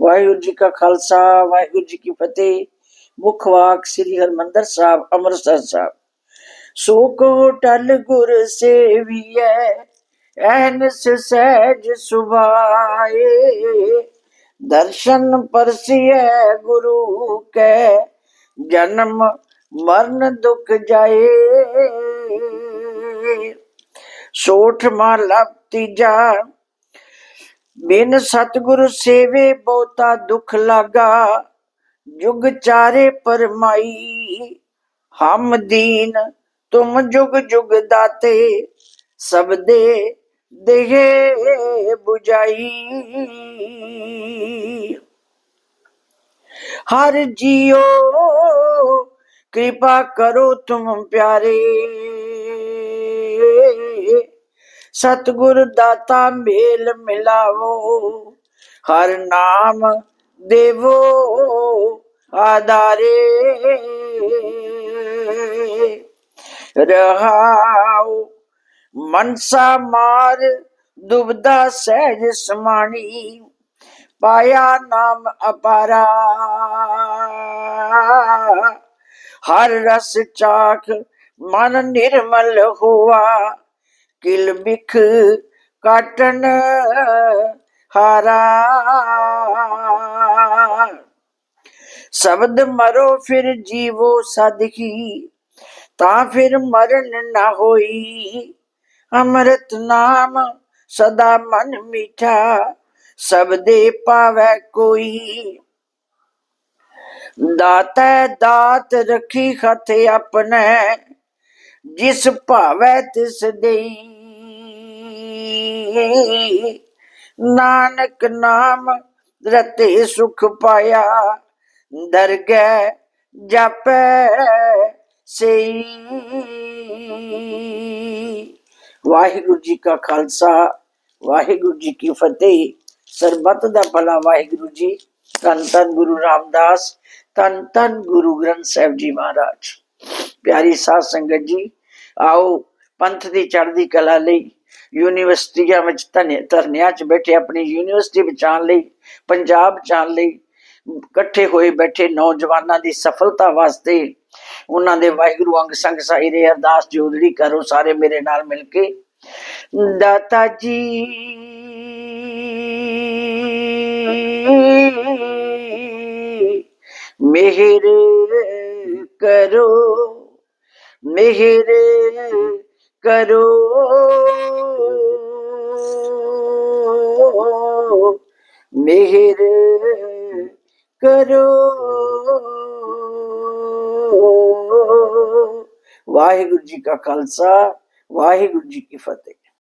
ਵਾਹਿਗੁਰੂ ਜੀ ਕਾ ਖਾਲਸਾ, ਵਾਹਿਗੁਰੂ ਜੀ ਕੀ ਫਤਿਹ। ਮੁੱਖ ਵਾਕ ਸ੍ਰੀ ਹਰਮੰਦਰ ਸਾਹਿਬ, ਅੰਮ੍ਰਿਤਸਰ ਸਾਹਿਬ। ਸੋ ਕੋ ਟਲ ਗੁਰ ਸੇਵੀਐ, ਐਨਸ ਸਹਿਜ ਸੁਭਾਏ। ਦਰਸ਼ਨ ਪਰਸਿਐ ਗੁਰੂ ਕੈ, ਜਨਮ ਮਰਨ ਦੁਖ ਜਾਏ। ਸੋਠ ਮਾਲਾ ਤੀਜਾ ਬਿਨ ਸਤਿਗੁਰ ਸੇਵੇ ਬਹੁਤਾ ਦੁਖ ਲਾਗਾ, ਜੁਗ ਚਾਰੇ ਪਰਮਾਈ। ਹਮ ਦੀਨ, ਤੁਮ ਜੁਗ ਜੁਗ ਦਾਤੇ, ਸਭ ਦੇ ਦੇਹ 부ਜਾਈ ਹਰ ਜੀਓ ਕਿਰਪਾ ਕਰੋ ਤੁਮ ਪਿਆਰੇ। ਸਤਿਗੁਰ ਦਾਤਾ ਮੇਲ ਮਿਲਾਵੋ, ਹਰ ਨਾਮ ਦੇਵੋ ਆਦਾਰੇ ਰਹਾਉ ਮਨਸਾ ਮਾਰ, ਦੁਬਦਾ ਸਹਿਜ ਸਮਾਣੀ, ਪਾਇਆ ਨਾਮ ਅਪਾਰਾ। ਹਰ ਰਸ ਚਾਖ ਮਨ ਨਿਰਮਲ ਹੋਆ ਕਿਲ ਬਿਖ ਕਾਟਨ ਹਾਰਾ। ਸ਼ਬਦ ਮਰੋ ਫਿਰ ਜੀਵੋ ਸਦਕੀ ਤਾਂ ਫਿਰ ਮਰਨ ਨਾ ਹੋਈ। ਅੰਮ੍ਰਿਤ ਨਾਮ ਸਦਾ ਮਨ ਮੀਠਾ, ਸਭ ਦੇ ਪਾਵੈ ਕੋਈ। ਦਾਤਾ ਦਾਤ ਰਖੀ ਹੱਥ ਆਪਣੇ ਜਿਸ ਭਾਵੈ ਤਿਸ ਦੇਈ। ਨਾਨਕ ਨਾਮ ਰਤੇ ਸੁਖ ਪਾਇਆ, ਦਰਗਹਿ ਜਪੈ ਸਈ। ਵਾਹਿਗੁਰੂ ਜੀ ਕਾ ਖਾਲਸਾ, ਵਾਹਿਗੁਰੂ ਜੀ ਕੀ ਫਤਿਹ। ਸਰਬਤ ਦਾ ਭਲਾ ਵਾਹਿਗੁਰੂ ਜੀ, ਧੰਨ ਧੰਨ ਗੁਰੂ ਰਾਮਦਾਸ, ਧੰਨ ਧੰਨ ਗੁਰੂ ਗ੍ਰੰਥ ਸਾਹਿਬ ਜੀ ਮਹਾਰਾਜ। ਪਿਆਰੀ ਸਾਧ ਸੰਗਤ ਜੀ, ਆਓ ਪੰਥ ਦੀ ਚੜ੍ਹਦੀ ਕਲਾ ਲਈ, ਯੂਨੀਵਰਸਿਟੀਆਂ ਵਿੱਚ ਧਰਨਿਆਂ 'ਚ ਬੈਠੇ, ਆਪਣੀ ਯੂਨੀਵਰਸਿਟੀ ਬਚਾਉਣ ਲਈ, ਪੰਜਾਬ ਬਚਾਉਣ ਲਈ, ਇਕੱਠੇ ਹੋਏ ਬੈਠੇ ਨੌਜਵਾਨਾਂ ਦੀ ਸਫਲਤਾ ਵਾਸਤੇ ਉਹਨਾਂ ਦੇ ਵਾਹਿਗੁਰੂ ਅੰਗ ਸੰਗ ਸਾਇਰੇ ਅਰਦਾਸ ਜੋਦੜੀ ਕਰੋ ਸਾਰੇ ਮੇਰੇ ਨਾਲ ਮਿਲ ਕੇ। ਦਾਤਾ ਜੀ, ਮਿਹਰ ਕਰੋ। ਮਿਹਰ ਕਰੋ। ਮਿਹਰ ਕਰੋ। ਵਾਹਿਗੁਰੂ ਜੀ ਕਾ ਖਾਲਸਾ ਵਾਹਿਗੁਰੂ ਜੀ ਕੀ ਫਤਿਹ।